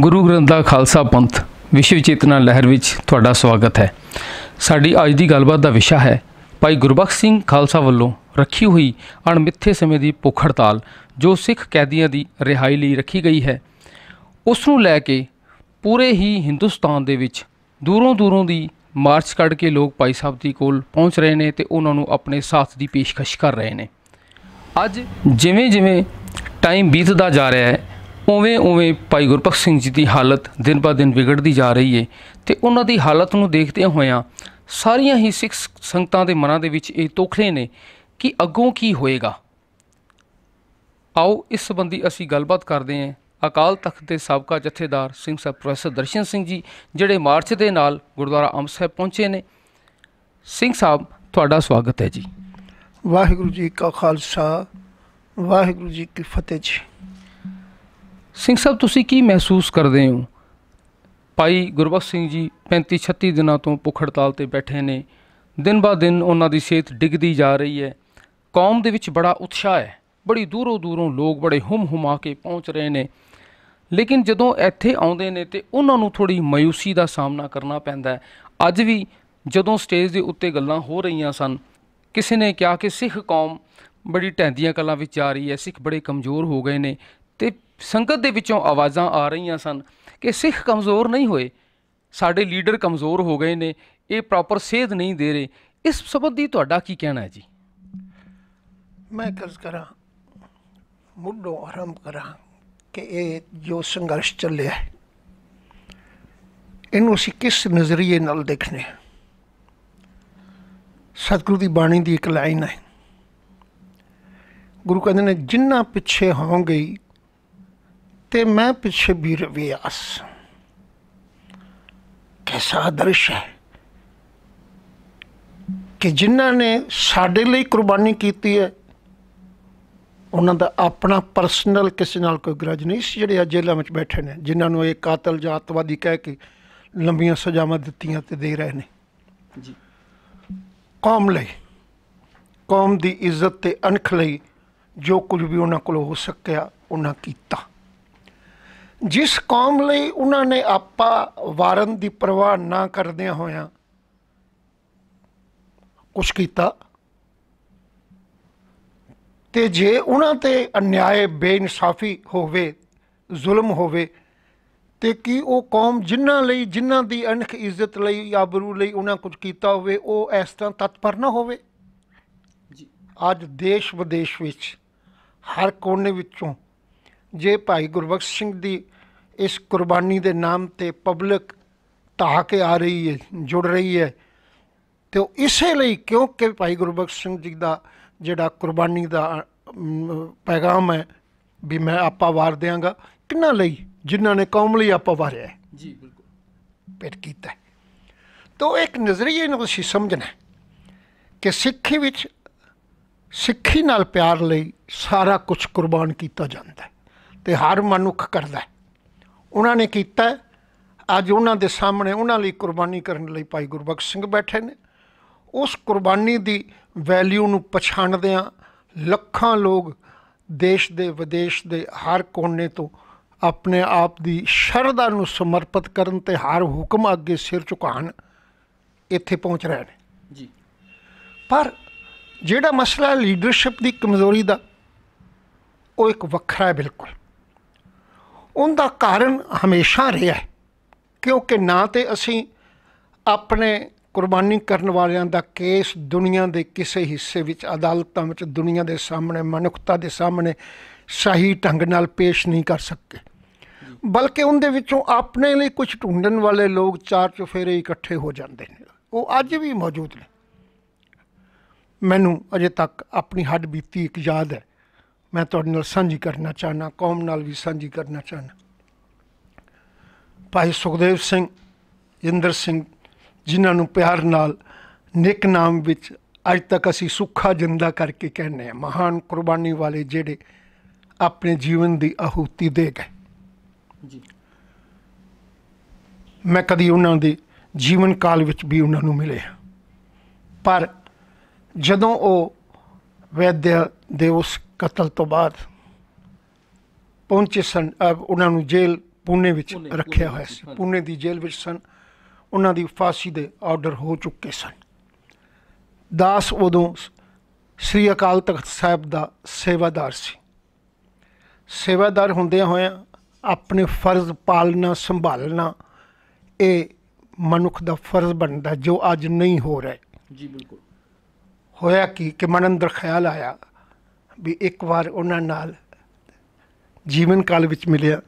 ਗੁਰੂ ਗ੍ਰੰਥ ਦਾ ਖਾਲਸਾ ਪੰਥ ਵਿਸ਼ਵ ਚੇਤਨਾ ਲਹਿਰ ਵਿੱਚ ਤੁਹਾਡਾ ਸਵਾਗਤ ਹੈ। ਸਾਡੀ ਅੱਜ ਦੀ ਗੱਲਬਾਤ ਦਾ ਵਿਸ਼ਾ ਹੈ, ਭਾਈ ਗੁਰਬਖਸ਼ ਸਿੰਘ ਖਾਲਸਾ ਵੱਲੋਂ ਰੱਖੀ ਹੋਈ ਅਣਮਿੱਥੇ ਸਮੇਂ ਦੀ ਭੁੱਖ ਹੜਤਾਲ ਜੋ ਸਿੱਖ ਕੈਦੀਆਂ ਦੀ ਰਿਹਾਈ ਲਈ ਰੱਖੀ ਗਈ ਹੈ। ਉਸ ਨੂੰ ਲੈ ਕੇ ਪੂਰੇ ਹੀ ਹਿੰਦੁਸਤਾਨ ਦੇ ਵਿੱਚ ਦੂਰੋਂ ਦੂਰੋਂ ਦੀ ਮਾਰਚ ਕੱਢ ਕੇ ਲੋਕ ਭਾਈ ਸਾਹਿਬ ਦੀ ਕੋਲ ਪਹੁੰਚ ਰਹੇ ਨੇ ਤੇ ਉਹਨਾਂ ਨੂੰ ਆਪਣੇ ਸਾਥ ਦੀ ਪੇਸ਼ਕਸ਼ ਕਰ ਰਹੇ ਨੇ। ਅੱਜ ਜਿਵੇਂ ਜਿਵੇਂ ਟਾਈਮ ਬੀਤਦਾ ਜਾ ਰਿਹਾ ਹੈ ਉਵੇਂ ਉਵੇਂ ਭਾਈ ਗੁਰਪਖ ਸਿੰਘ ਜੀ ਦੀ ਹਾਲਤ ਦਿਨ ਬਾ ਦਿਨ ਵਿਗੜਦੀ ਜਾ ਰਹੀ ਹੈ ਤੇ ਉਹਨਾਂ ਦੀ ਹਾਲਤ ਨੂੰ ਦੇਖਦਿਆਂ ਹੋਇਆਂ ਸਾਰੀਆਂ ਹੀ ਸਿੱਖ ਸੰਗਤਾਂ ਦੇ ਮਨਾਂ ਦੇ ਵਿੱਚ ਇਹ ਤੋਖਲੇ ਨੇ ਕਿ ਅੱਗੋਂ ਕੀ ਹੋਏਗਾ। ਆਓ ਇਸ ਸੰਬੰਧੀ ਅਸੀਂ ਗੱਲਬਾਤ ਕਰਦੇ ਹਾਂ ਅਕਾਲ ਤਖਤ ਦੇ ਸਾਬਕਾ ਜਥੇਦਾਰ ਸਿੰਘ ਸਾਹਿਬ ਪ੍ਰੋਫੈਸਰ ਦਰਸ਼ਨ ਸਿੰਘ ਜੀ, ਜਿਹੜੇ ਮਾਰਚ ਦੇ ਨਾਲ ਗੁਰਦੁਆਰਾ ਅੰਬ ਸਾਹਿਬ ਪਹੁੰਚੇ ਨੇ। ਸਿੰਘ ਸਾਹਿਬ, ਤੁਹਾਡਾ ਸਵਾਗਤ ਹੈ ਜੀ। ਵਾਹਿਗੁਰੂ ਜੀ ਕਾ ਖਾਲਸਾ, ਵਾਹਿਗੁਰੂ ਜੀ ਕੀ ਫਤਿਹ ਜੀ। ਸਿੰਘ ਸਾਹਿਬ, ਤੁਸੀਂ ਕੀ ਮਹਿਸੂਸ ਕਰਦੇ ਹੋ? ਭਾਈ ਗੁਰਬਖਸ਼ ਸਿੰਘ ਜੀ 35 36 ਦਿਨਾਂ ਤੋਂ ਭੁੱਖ ਹੜਤਾਲ ਤੇ ਬੈਠੇ ਨੇ। ਦਿਨ ਬਾ ਦਿਨ ਉਹਨਾਂ ਦੀ ਸਿਹਤ ਡਿੱਗਦੀ ਜਾ ਰਹੀ ਹੈ। ਕੌਮ ਦੇ ਵਿੱਚ ਬੜਾ ਉਤਸ਼ਾਹ ਹੈ। ਬੜੀ ਦੂਰੋਂ ਦੂਰੋਂ ਲੋਕ ਬੜੇ ਹੁਮ ਹੁਮਾ ਕੇ ਪਹੁੰਚ ਰਹੇ ਨੇ। ਲੇਕਿਨ ਜਦੋਂ ਇੱਥੇ ਆਉਂਦੇ ਨੇ ਤੇ ਉਹਨਾਂ ਨੂੰ ਥੋੜੀ ਮਾਇੂਸੀ ਦਾ ਸਾਹਮਣਾ ਕਰਨਾ ਪੈਂਦਾ ਹੈ। ਅੱਜ ਵੀ ਜਦੋਂ ਸਟੇਜ ਦੇ ਉੱਤੇ ਗੱਲਾਂ ਹੋ ਰਹੀਆਂ ਸਨ, ਕਿਸੇ ਨੇ ਕਿਹਾ ਕਿ ਸਿੱਖ ਕੌਮ ਬੜੀ ਢਹਿੰਦੀਆਂ ਕਲਾਂ ਵਿੱਚ ਜਾ ਰਹੀ ਹੈ, ਸਿੱਖ ਬੜੇ ਕਮਜ਼ੋਰ ਹੋ ਗਏ ਨੇ। ਸੰਗਤ ਦੇ ਵਿੱਚੋਂ ਆਵਾਜ਼ਾਂ ਆ ਰਹੀਆਂ ਸਨ ਕਿ ਸਿੱਖ ਕਮਜ਼ੋਰ ਨਹੀਂ ਹੋਏ। ਸਾਡੇ ਲੀਡਰ ਕਮਜ਼ੋਰ ਹੋ ਗਏ ਨੇ, ਇਹ ਪ੍ਰੋਪਰ ਸੇਧ ਨਹੀਂ ਦੇ ਰਹੇ। ਇਸ ਸੰਬੰਧੀ ਤੁਹਾਡਾ ਕੀ ਕਹਿਣਾ ਹੈ ਜੀ? ਮੈਂ ਕਰਜ਼ ਕਰਾਂ, ਮੁੱਢੋਂ ਆਰੰਭ ਕਰਾਂ ਕਿ ਇਹ ਜੋ ਸੰਘਰਸ਼ ਚੱਲਿਆ ਹੈ, ਇਹਨੂੰ ਅਸੀਂ ਕਿਸ ਨਜ਼ਰੀਏ ਨਾਲ ਦੇਖਨੇ ਹਾਂ? ਸਤਿਗੁਰੂ ਦੀ ਬਾਣੀ ਦੀ ਇੱਕ ਲਾਈਨ ਹੈ। ਗੁਰੂ ਕਹਿੰਦੇ ਨੇ, ਜਿੰਨਾ ਪਿੱਛੇ ਹੋਵਾਂਗੇ ਤੇ ਮੈਂ ਪਿੱਛੇ ਵੀ ਰਵਿਆਸ। ਕੈਸਾ ਆਦਰਸ਼ ਹੈ ਕਿ ਜਿਨ੍ਹਾਂ ਨੇ ਸਾਡੇ ਲਈ ਕੁਰਬਾਨੀ ਕੀਤੀ ਹੈ ਉਹਨਾਂ ਦਾ ਆਪਣਾ ਪਰਸਨਲ ਕਿਸੇ ਨਾਲ ਕੋਈ ਗਰਜ ਨਹੀਂ ਸੀ ਜਿਹੜੇ ਅੱਜ ਜੇਲ੍ਹਾਂ ਵਿੱਚ ਬੈਠੇ ਨੇ ਜਿਨ੍ਹਾਂ ਨੂੰ ਇਹ ਕਾਤਲ ਜਾਂ ਅੱਤਵਾਦੀ ਕਹਿ ਕੇ ਲੰਬੀਆਂ ਸਜ਼ਾਵਾਂ ਦਿੱਤੀਆਂ ਤੇ ਦੇ ਰਹੇ ਨੇ। ਜੀ। ਕੌਮ ਲਈ ਕੌਮ ਦੀ ਇੱਜ਼ਤ ਤੇ ਅਣਖ ਲਈ ਜੋ ਕੁਝ ਵੀ ਉਹਨਾਂ ਕੋਲ ਹੋ ਸਕਿਆ ਉਹਨਾਂ ਕੀਤਾ। ਜਿਸ ਕੌਮ ਲਈ ਉਹਨਾਂ ਨੇ ਆਪਾ ਵਾਰਨ ਦੀ ਪਰਵਾਹ ਨਾ ਕਰਦਿਆਂ ਹੋਇਆਂ ਕੁਛ ਕੀਤਾ ਤੇ ਜੇ ਉਹਨਾਂ ਤੇ ਅਨਿਆਏ ਬੇਇਨਸਾਫੀ ਹੋਵੇ ਜ਼ੁਲਮ ਹੋਵੇ ਤੇ ਕੀ ਉਹ ਕੌਮ ਜਿਨ੍ਹਾਂ ਲਈ ਜਿਨ੍ਹਾਂ ਦੀ ਅਣਖ ਇੱਜ਼ਤ ਲਈ ਆਬਰੂ ਲਈ ਉਹਨਾਂ ਕੁਝ ਕੀਤਾ ਹੋਵੇ ਉਹ ਇਸ ਤਰ੍ਹਾਂ ਤਤਪਰ ਨਾ ਹੋਵੇ? ਜੀ। ਅੱਜ ਦੇਸ਼ ਵਿਦੇਸ਼ ਵਿੱਚ ਹਰ ਕੋਨੇ ਵਿੱਚੋਂ ਜੇ ਭਾਈ ਗੁਰਬਖਸ਼ ਸਿੰਘ ਦੀ ਇਸ ਕੁਰਬਾਨੀ ਦੇ ਨਾਮ ਤੇ ਪਬਲਿਕ ਢਾਹ ਕੇ ਆ ਰਹੀ ਹੈ ਜੁੜ ਰਹੀ ਹੈ ਤੇ ਇਸੇ ਲਈ ਕਿਉਂਕਿ ਭਾਈ ਗੁਰਬਖਸ਼ ਸਿੰਘ ਜੀ ਦਾ ਜਿਹੜਾ ਕੁਰਬਾਨੀ ਦਾ ਪੈਗਾਮ ਹੈ ਵੀ ਮੈਂ ਆਪਾ ਵਾਰ ਦਿਆਂਗਾ ਕਿੰਨਾ ਲਈ? ਜਿਨ੍ਹਾਂ ਨੇ ਕੌਮ ਲਈ ਆਪਾ ਵਾਰਿਆ ਜੀ ਬਿਲਕੁਲ। ਪੇਟ ਕੀਤਾ। ਤੋ ਇੱਕ ਨਜ਼ਰੀਏ ਨੂੰ ਅਸੀਂ ਸਮਝਣਾ ਕਿ ਸਿੱਖੀ ਵਿੱਚ ਸਿੱਖੀ ਨਾਲ ਪਿਆਰ ਲਈ ਸਾਰਾ ਕੁਝ ਕੁਰਬਾਨ ਕੀਤਾ ਜਾਂਦਾ ਹੈ। ਤੇ ਹਰ ਮਨੁੱਖ ਕਰਦਾ ਉਹਨਾਂ ਨੇ ਕੀਤਾ। ਅੱਜ ਉਹਨਾਂ ਦੇ ਸਾਹਮਣੇ ਉਹਨਾਂ ਲਈ ਕੁਰਬਾਨੀ ਕਰਨ ਲਈ ਭਾਈ ਗੁਰਬਖਸ਼ ਸਿੰਘ ਬੈਠੇ ਨੇ। ਉਸ ਕੁਰਬਾਨੀ ਦੀ ਵੈਲਿਊ ਨੂੰ ਪਛਾਣਦਿਆਂ ਲੱਖਾਂ ਲੋਕ ਦੇਸ਼ ਦੇ ਵਿਦੇਸ਼ ਦੇ ਹਰ ਕੋਨੇ ਤੋਂ ਆਪਣੇ ਆਪ ਦੀ ਸ਼ਰਧਾ ਨੂੰ ਸਮਰਪਿਤ ਕਰਨ ਤੇ ਹਰ ਹੁਕਮ ਅੱਗੇ ਸਿਰ ਝੁਕਾਉਣ ਇੱਥੇ ਪਹੁੰਚ ਰਹੇ ਨੇ। ਜੀ। ਪਰ ਜਿਹੜਾ ਮਸਲਾ ਲੀਡਰਸ਼ਿਪ ਦੀ ਕਮਜ਼ੋਰੀ ਦਾ ਉਹ ਇੱਕ ਵੱਖਰਾ ਹੈ ਬਿਲਕੁਲ। ਉਹਦਾ ਕਾਰਨ ਹਮੇਸ਼ਾ ਰਿਹਾ ਕਿਉਂਕਿ ਨਾ ਤੇ ਅਸੀਂ ਆਪਣੇ ਕੁਰਬਾਨੀ ਕਰਨ ਵਾਲਿਆਂ ਦਾ ਕੇਸ ਦੁਨੀਆ ਦੇ ਕਿਸੇ ਹਿੱਸੇ ਵਿੱਚ, ਅਦਾਲਤਾਂ ਵਿੱਚ, ਦੁਨੀਆ ਦੇ ਸਾਹਮਣੇ, ਮਨੁੱਖਤਾ ਦੇ ਸਾਹਮਣੇ ਸਹੀ ਢੰਗ ਨਾਲ ਪੇਸ਼ ਨਹੀਂ ਕਰ ਸਕੇ। ਬਲਕਿ ਉਹਦੇ ਵਿੱਚੋਂ ਆਪਣੇ ਲਈ ਕੁਝ ਢੂੰਡਣ ਵਾਲੇ ਲੋਕ ਚਾਰ ਚੁਫੇਰੇ ਇਕੱਠੇ ਹੋ ਜਾਂਦੇ ਨੇ। ਉਹ ਅੱਜ ਵੀ ਮੌਜੂਦ ਨੇ। ਮੈਨੂੰ ਅਜੇ ਤੱਕ ਆਪਣੀ ਹੱਡ ਬੀਤੀ ਇੱਕ ਯਾਦ ਹੈ। ਮੈਂ ਤੁਹਾਡੇ ਨਾਲ ਸਾਂਝੀ ਕਰਨਾ ਚਾਹਨਾ ਕੌਮ ਨਾਲ ਵੀ ਸਾਂਝੀ ਕਰਨਾ ਚਾਹਨਾ। ਭਾਈ ਸੁਖਦੇਵ ਸਿੰਘ ਇੰਦਰ ਸਿੰਘ ਜਿਨ੍ਹਾਂ ਨੂੰ ਪਿਆਰ ਨਾਲ ਨਿਕ ਨਾਮ ਵਿੱਚ ਅੱਜ ਤੱਕ ਅਸੀਂ ਸੁੱਖਾ ਜਿੰਦਾ ਕਰਕੇ ਕਹਿੰਦੇ ਆ ਮਹਾਨ ਕੁਰਬਾਨੀ ਵਾਲੇ ਜਿਹੜੇ ਆਪਣੇ ਜੀਵਨ ਦੀ ਆਹੂਤੀ ਦੇ ਗਏ। ਜੀ। ਮੈਂ ਕਦੀ ਉਹਨਾਂ ਦੇ ਜੀਵਨ ਕਾਲ ਵਿੱਚ ਵੀ ਉਹਨਾਂ ਨੂੰ ਮਿਲਿਆ। ਪਰ ਜਦੋਂ ਉਹ ਵੈਦਿਆ ਦੇ ਉਸ ਕਤਲ ਤੋਂ ਬਾਅਦ ਪਹੁੰਚੇ ਸਨ ਉਹਨਾਂ ਨੂੰ ਜੇਲ੍ਹ ਪੂਨੇ ਵਿੱਚ ਰੱਖਿਆ ਹੋਇਆ ਸੀ। ਪੂਨੇ ਦੀ ਜੇਲ੍ਹ ਵਿੱਚ ਸਨ। ਉਹਨਾਂ ਦੀ ਫਾਂਸੀ ਦੇ ਆਰਡਰ ਹੋ ਚੁੱਕੇ ਸਨ। ਦਾਸ ਉਦੋਂ ਸ੍ਰੀ ਅਕਾਲ ਤਖਤ ਸਾਹਿਬ ਦਾ ਸੇਵਾਦਾਰ ਸੀ। ਸੇਵਾਦਾਰ ਹੁੰਦਿਆਂ ਹੋਇਆਂ ਆਪਣੇ ਫਰਜ਼ ਪਾਲਣਾ ਸੰਭਾਲਣਾ ਇਹ ਮਨੁੱਖ ਦਾ ਫਰਜ਼ ਬਣਦਾ ਜੋ ਅੱਜ ਨਹੀਂ ਹੋ ਰਿਹਾ। ਜੀ ਬਿਲਕੁਲ। ਹੋਇਆ ਕੀ ਕਿ ਮਨ ਅੰਦਰ ਖਿਆਲ ਆਇਆ ਵੀ ਇੱਕ ਵਾਰ ਉਹਨਾਂ ਨਾਲ ਜੀਵਨ ਕਾਲ ਵਿੱਚ ਮਿਲਿਆ।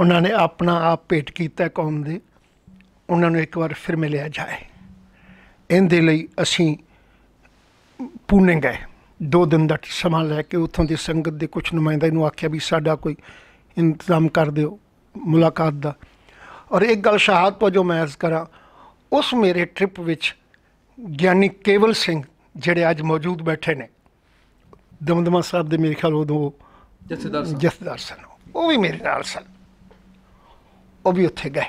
ਉਹਨਾਂ ਨੇ ਆਪਣਾ ਆਪ ਭੇਟ ਕੀਤਾ ਕੌਮ ਦੇ। ਉਹਨਾਂ ਨੂੰ ਇੱਕ ਵਾਰ ਫਿਰ ਮਿਲਿਆ ਜਾਏ। ਇਹਦੇ ਲਈ ਅਸੀਂ ਪੂਨੇ ਗਏ। ਦੋ ਦਿਨ ਦਾ ਸਮਾਂ ਲੈ ਕੇ ਉੱਥੋਂ ਦੀ ਸੰਗਤ ਦੇ ਕੁਝ ਨੁਮਾਇੰਦੇ ਨੂੰ ਆਖਿਆ ਵੀ ਸਾਡਾ ਕੋਈ ਇੰਤਜ਼ਾਮ ਕਰ ਦਿਓ ਮੁਲਾਕਾਤ ਦਾ। ਔਰ ਇੱਕ ਗੱਲ ਸ਼ਹਾਦਤ ਤੋਂ ਜੋ ਮੈਂ ਅਰਜ਼ ਕਰਾਂ, ਉਸ ਮੇਰੇ ਟ੍ਰਿਪ ਵਿੱਚ ਗਿਆਨੀ ਕੇਵਲ ਸਿੰਘ ਜਿਹੜੇ ਅੱਜ ਮੌਜੂਦ ਬੈਠੇ ਨੇ ਦਮਦਮਾ ਸਾਹਿਬ ਦੇ ਮੇਰੇ ਖਿਆਲ ਉਦੋਂ ਉਹ ਜਥੇਦਾਰ ਸਾਹਿਬ। ਜਥੇਦਾਰ ਸਨ ਉਹ। ਵੀ ਮੇਰੇ ਨਾਲ ਸਨ। ਉਹ ਵੀ ਉੱਥੇ ਗਏ।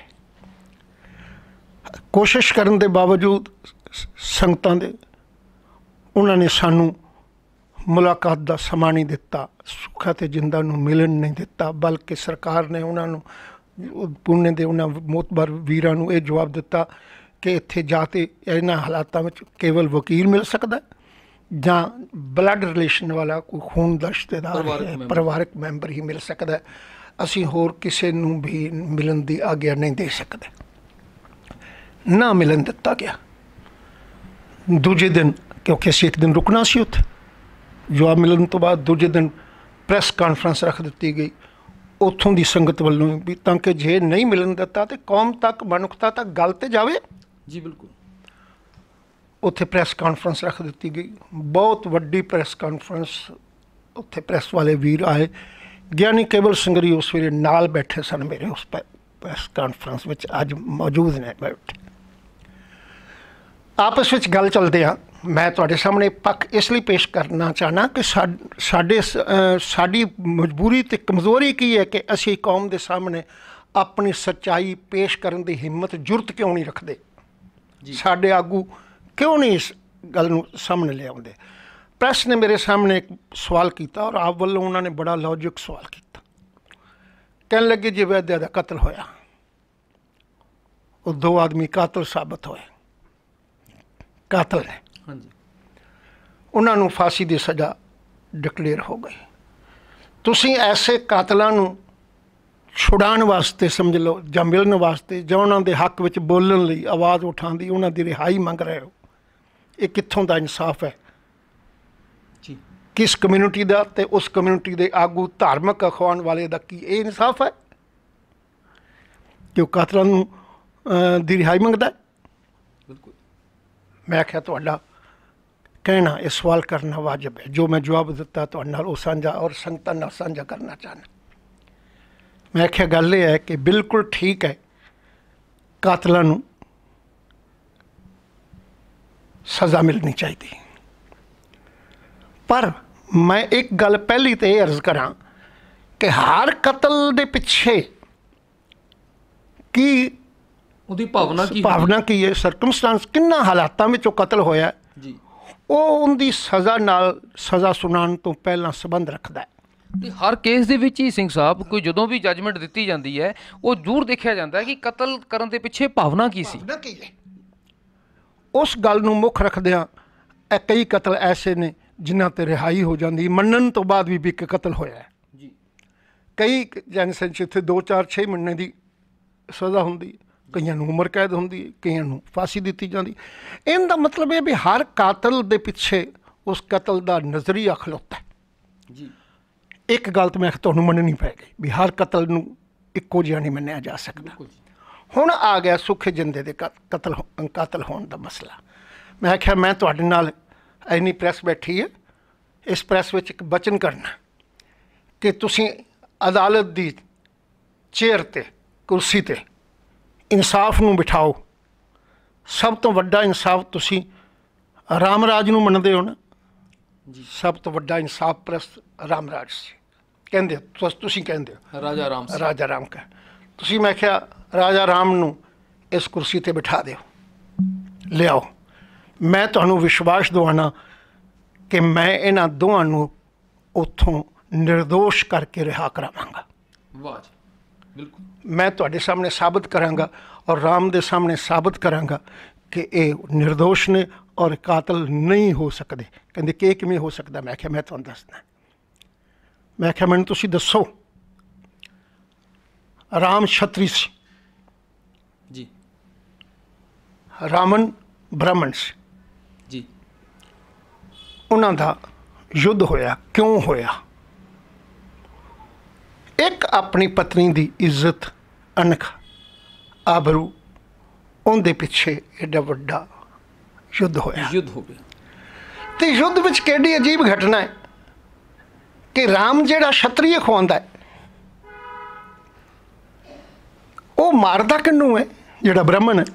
ਕੋਸ਼ਿਸ਼ ਕਰਨ ਦੇ ਬਾਵਜੂਦ ਸੰਗਤਾਂ ਦੇ ਉਹਨਾਂ ਨੇ ਸਾਨੂੰ ਮੁਲਾਕਾਤ ਦਾ ਸਮਾਂ ਨਹੀਂ ਦਿੱਤਾ ਸੁੱਖਾ ਤੇ ਜਿੰਦਾ ਨੂੰ ਮਿਲਣ ਨਹੀਂ ਦਿੱਤਾ ਬਲਕਿ ਸਰਕਾਰ ਨੇ ਉਹਨਾਂ ਨੂੰ ਪੁਣੇ ਦੇ ਉਹਨਾਂ ਮੋਤਬਰ ਵੀਰਾਂ ਨੂੰ ਇਹ ਜਵਾਬ ਦਿੱਤਾ ਕਿ ਇੱਥੇ ਜਾ ਤੇ ਇਹਨਾਂ ਹਾਲਾਤਾਂ ਵਿੱਚ ਕੇਵਲ ਵਕੀਲ ਮਿਲ ਸਕਦਾ ਹੈ। ਜਾਂ ਬਲੱਡ ਰਿਲੇਸ਼ਨ ਵਾਲਾ ਕੋਈ ਖੂਨ ਦਾ ਰਿਸ਼ਤੇਦਾਰ ਪਰਿਵਾਰਕ ਹੈ ਮੈਂਬਰ। ਪਰਿਵਾਰਕ ਮੈਂਬਰ ਹੀ ਮਿਲ ਸਕਦਾ। ਅਸੀਂ ਹੋਰ ਕਿਸੇ ਨੂੰ ਵੀ ਮਿਲਣ ਦੀ ਆਗਿਆ ਨਹੀਂ ਦੇ ਸਕਦੇ। ਨਾ ਮਿਲਣ ਦਿੱਤਾ ਗਿਆ। ਦੂਜੇ ਦਿਨ ਕਿਉਂਕਿ ਅਸੀਂ ਇੱਕ ਦਿਨ ਰੁਕਣਾ ਸੀ ਉੱਥੇ। ਜਵਾਬ ਮਿਲਣ ਤੋਂ ਬਾਅਦ ਦੂਜੇ ਦਿਨ ਪ੍ਰੈਸ ਕਾਨਫਰੰਸ ਰੱਖ ਦਿੱਤੀ ਗਈ। ਉੱਥੋਂ ਦੀ ਸੰਗਤ ਵੱਲੋਂ ਵੀ ਤਾਂ ਕਿ ਜੇ ਨਹੀਂ ਮਿਲਣ ਦਿੱਤਾ ਤੇ ਕੌਮ ਤੱਕ ਮਨੁੱਖਤਾ ਤੱਕ ਗੱਲ ਤੇ ਜਾਵੇ। ਜੀ ਬਿਲਕੁਲ। ਉੱਥੇ ਪ੍ਰੈਸ ਕਾਨਫਰੰਸ ਰੱਖ ਦਿੱਤੀ ਗਈ। ਬਹੁਤ ਵੱਡੀ ਪ੍ਰੈਸ ਕਾਨਫਰੰਸ ਉੱਥੇ ਪ੍ਰੈਸ ਵਾਲੇ ਵੀਰ ਆਏ। ਗਿਆਨੀ ਕੇਵਲ ਸਿੰਘਰੀ ਉਸ ਵੇਲੇ ਨਾਲ ਬੈਠੇ ਸਨ ਮੇਰੇ ਉਸ ਪ੍ਰੈ- ਪ੍ਰੈਸ ਕਾਨਫਰੰਸ ਵਿੱਚ। ਅੱਜ ਮੌਜੂਦ ਨੇ ਬੈਠੇ। ਆਪਸ ਵਿੱਚ ਗੱਲ ਚੱਲਦੇ ਆ ਮੈਂ ਤੁਹਾਡੇ ਸਾਹਮਣੇ ਪੱਖ ਇਸ ਲਈ ਪੇਸ਼ ਕਰਨਾ ਚਾਹਨਾ ਕਿ ਸਾਡ- ਸਾਡੇ ਮਜਬੂਰੀ ਤੇ ਕਮਜ਼ੋਰੀ ਕੀ ਹੈ ਕਿ ਅਸੀਂ ਕੌਮ ਦੇ ਸਾਹਮਣੇ ਆਪਣੀ ਸੱਚਾਈ ਪੇਸ਼ ਕਰਨ ਦੀ ਹਿੰਮਤ ਜੁਰਤ ਕਿਉਂ ਨਹੀਂ ਰੱਖਦੇ? ਜੀ। ਸਾਡੇ ਆਗੂ ਕਿਉਂ ਨਹੀਂ ਇਸ ਗੱਲ ਨੂੰ ਸਾਹਮਣੇ ਲਿਆਉਂਦੇ? ਪ੍ਰੈਸ ਨੇ ਮੇਰੇ ਸਾਹਮਣੇ ਇੱਕ ਸਵਾਲ ਕੀਤਾ ਔਰ ਆਪ ਵੱਲੋਂ ਉਹਨਾਂ ਨੇ ਬੜਾ ਲੌਜਿਕ ਸਵਾਲ ਕੀਤਾ। ਕਹਿਣ ਲੱਗੇ ਜੇ ਵੈਦਿਆ ਦਾ ਕਤਲ ਹੋਇਆ ਉਹ ਦੋ ਆਦਮੀ ਕਾਤਲ ਸਾਬਤ ਹੋਏ। ਕਾਤਲ ਨੇ। ਹਾਂਜੀ। ਉਹਨਾਂ ਨੂੰ ਫਾਂਸੀ ਦੀ ਸਜ਼ਾ ਡਿਕਲੇਅਰ ਹੋ ਗਈ। ਤੁਸੀਂ ਐਸੇ ਕਾਤਲਾਂ ਨੂੰ ਛੁਡਾਉਣ ਵਾਸਤੇ ਸਮਝ ਲਓ ਜਾਂ ਮਿਲਣ ਵਾਸਤੇ ਜਾਂ ਉਹਨਾਂ ਦੇ ਹੱਕ ਵਿੱਚ ਬੋਲਣ ਲਈ ਆਵਾਜ਼ ਉਠਾਉਣ ਦੀ ਉਹਨਾਂ ਦੀ ਰਿਹਾਈ ਮੰਗ ਰਹੇ ਹੋ। ਇਹ ਕਿੱਥੋਂ ਦਾ ਇਨਸਾਫ ਹੈ? ਜੀ। ਕਿਸ ਕਮਿਊਨਿਟੀ ਦਾ ਤੇ ਉਸ ਕਮਿਊਨਿਟੀ ਦੇ ਆਗੂ ਧਾਰਮਿਕ ਅਖਵਾਉਣ ਵਾਲੇ ਦਾ ਕੀ ਇਹ ਇਨਸਾਫ ਹੈ? ਕਿ ਉਹ ਕਾਤਲਾਂ ਨੂੰ ਦੀ ਰਿਹਾਈ ਮੰਗਦਾ ਹੈ? ਬਿਲਕੁਲ। ਮੈਂ ਆਖਿਆ ਤੁਹਾਡਾ ਕਹਿਣਾ ਇਹ ਸਵਾਲ ਕਰਨਾ ਵਾਜਬ ਹੈ। ਜੋ ਮੈਂ ਜਵਾਬ ਦਿੱਤਾ ਤੁਹਾਡੇ ਨਾਲ ਉਹ ਸਾਂਝਾ ਔਰ ਸੰਗਤਾਂ ਨਾਲ ਸਾਂਝਾ ਕਰਨਾ ਚਾਹੁੰਦਾ। ਮੈਂ ਆਖਿਆ ਗੱਲ ਇਹ ਹੈ ਕਿ ਬਿਲਕੁਲ ਠੀਕ ਹੈ ਕਾਤਲਾਂ ਨੂੰ ਸਜ਼ਾ ਮਿਲਣੀ ਚਾਹੀਦੀ। ਪਰ ਮੈਂ ਇੱਕ ਗੱਲ ਪਹਿਲੀ ਤੇ ਅਰਜ਼ ਕਰਾਂ ਕਿ ਹਰ ਕਤਲ ਦੇ ਪਿੱਛੇ ਕੀ ਉਹਦੀ ਭਾਵਨਾ ਕੀ ਭਾਵਨਾ ਕੀ ਹੈ? ਸਰਕਮਸਟੈਂਸ ਕਿੰਨਾ ਹਾਲਾਤਾਂ ਵਿੱਚ ਉਹ ਕਤਲ ਹੋਇਆ ਜੀ। ਉਹ ਉਹਦੀ ਸਜ਼ਾ ਨਾਲ ਸਜ਼ਾ ਸੁਣਾਉਣ ਤੋਂ ਪਹਿਲਾਂ ਸੰਬੰਧ ਰੱਖਦਾ ਹੈ। ਤੇ ਹਰ ਕੇਸ ਦੇ ਵਿੱਚ ਹੀ ਸਿੰਘ ਸਾਹਿਬ ਕੋਈ ਜਦੋਂ ਵੀ ਜੱਜਮੈਂਟ ਦਿੱਤੀ ਜਾਂਦੀ ਹੈ ਉਹ ਜ਼ਰੂਰ ਦੇਖਿਆ ਜਾਂਦਾ ਹੈ ਕਿ ਕਤਲ ਕਰਨ ਦੇ ਪਿੱਛੇ ਭਾਵਨਾ ਕੀ ਸੀ? ਨਾ ਕੀ ਹੈ? ਉਸ ਗੱਲ ਨੂੰ ਮੁੱਖ ਰੱਖਦਿਆਂ ਇਹ ਕਈ ਕਤਲ ਐਸੇ ਨੇ ਜਿਨ੍ਹਾਂ ਤੇ ਰਿਹਾਈ ਹੋ ਜਾਂਦੀ ਮੰਨਣ ਤੋਂ ਬਾਅਦ ਵੀ ਵੀ ਇੱਕ ਕਤਲ ਹੋਇਆ ਹੈ। ਜੀ। ਕਈ ਜਨਸੈਂਸ ਇੱਥੇ 2 4 6 ਮਹੀਨੇ ਦੀ ਸਜ਼ਾ ਹੁੰਦੀ ਕਈਆਂ ਨੂੰ ਉਮਰ ਕੈਦ ਹੁੰਦੀ ਹੈ ਕਈਆਂ ਨੂੰ ਫਾਂਸੀ ਦਿੱਤੀ ਜਾਂਦੀ। ਇਹਨਾਂ ਦਾ ਮਤਲਬ ਇਹ ਵੀ ਹਰ ਕਾਤਲ ਦੇ ਪਿੱਛੇ ਉਸ ਕਤਲ ਦਾ ਨਜ਼ਰੀਆ ਖਲੋਤਾ ਹੈ। ਜੀ। ਇੱਕ ਗੱਲ ਤਾਂ ਮੈਂ ਤੁਹਾਨੂੰ ਮੰਨਣੀ ਪਏਗੀ ਵੀ ਹਰ ਕਤਲ ਨੂੰ ਇੱਕੋ ਜਿਹਾ ਨਹੀਂ ਮੰਨਿਆ ਜਾ ਸਕਦਾ। ਹੁਣ ਆ ਗਿਆ ਸੁੱਖੇ ਜਿੰਦੇ ਦੇ ਕਤ- ਕਤਲ ਕਾਤਲ ਹੋਣ ਦਾ ਮਸਲਾ। ਮੈਂ ਆਖਿਆ ਮੈਂ ਤੁਹਾਡੇ ਨਾਲ ਐਨੀ ਪ੍ਰੈਸ ਬੈਠੀ ਹੈ ਇਸ ਪ੍ਰੈਸ ਵਿੱਚ ਇੱਕ ਬਚਨ ਕਰਨਾ ਕਿ ਤੁਸੀਂ ਅਦਾਲਤ ਦੀ ਚੇਅਰ ਤੇ ਕੁਰਸੀ ਤੇ ਇਨਸਾਫ ਨੂੰ ਬਿਠਾਓ। ਸਭ ਤੋਂ ਵੱਡਾ ਇਨਸਾਫ ਤੁਸੀਂ ਰਾਮ ਰਾਜ ਨੂੰ ਮੰਨਦੇ ਹੋ ਨਾ? ਜੀ। ਸਭ ਤੋਂ ਵੱਡਾ ਇਨਸਾਫ ਪ੍ਰਸਤ ਰਾਮ ਰਾਜ ਸੀ। ਕਹਿੰਦੇ ਤੁਸ- ਕਹਿੰਦੇ ਹੋ। ਰਾਜਾ ਰਾਮ ਰਾਜਾ ਰਾਮ ਕਾ। ਤੁਸੀਂ ਮੈਂ ਕਿਹਾ ਰਾਜਾ ਰਾਮ ਨੂੰ ਇਸ ਕੁਰਸੀ ਤੇ ਬਿਠਾ ਦਿਓ। ਲਿਆਓ। ਮੈਂ ਤੁਹਾਨੂੰ ਵਿਸ਼ਵਾਸ ਦਿਵਾਣਾ ਕਿ ਮੈਂ ਇਹਨਾਂ ਦੋਹਾਂ ਨੂੰ ਉੱਥੋਂ ਨਿਰਦੋਸ਼ ਕਰਕੇ ਰਿਹਾ ਕਰਾਵਾਂਗਾ। ਵਾਹ ਜੀ ਬਿਲਕੁਲ। ਮੈਂ ਤੁਹਾਡੇ ਸਾਹਮਣੇ ਸਾਬਤ ਕਰਾਂਗਾ ਔਰ ਰਾਮ ਦੇ ਸਾਹਮਣੇ ਸਾਬਤ ਕਰਾਂਗਾ ਕਿ ਇਹ ਨਿਰਦੋਸ਼ ਨੇ ਔਰ ਕਾਤਲ ਨਹੀਂ ਹੋ ਸਕਦੇ। ਕਹਿੰਦੇ ਕਿ ਕਿਵੇਂ ਹੋ ਸਕਦਾ? ਮੈਂ ਕਿਹਾ ਮੈਂ ਤੁਹਾਨੂੰ ਦੱਸਦਾ। ਮੈਂ ਕਿਹਾ ਮੈਨੂੰ ਤੁਸੀਂ ਦੱਸੋ ਰਾਮ ਛਤਰੀ ਸੀ ਜੀ ਰਾਮਨ ਬ੍ਰਾਹਮਣ ਸੀ ਜੀ ਉਹਨਾਂ ਦਾ ਯੁੱਧ ਹੋਇਆ ਕਿਉਂ ਹੋਇਆ ਇੱਕ ਆਪਣੀ ਪਤਨੀ ਦੀ ਇੱਜ਼ਤ ਅਣਖ ਆਬਰੂ ਉਹਦੇ ਪਿੱਛੇ ਐਡਾ ਵੱਡਾ ਯੁੱਧ ਹੋਇਆ ਯੁੱਧ ਹੋ ਗਿਆ ਤੇ ਯੁੱਧ ਵਿੱਚ ਕਿਹੜੀ ਅਜੀਬ ਘਟਨਾ ਹੈ ਕਿ ਰਾਮ ਜਿਹੜਾ ਛਤਰੀਏ ਖਵਾਉਂਦਾ ਹੈ ਉਹ ਮਾਰਦਾ ਕਿੰਨੂੰ ਹੈ? ਜਿਹੜਾ ਬ੍ਰਾਹਮਣ ਹੈ।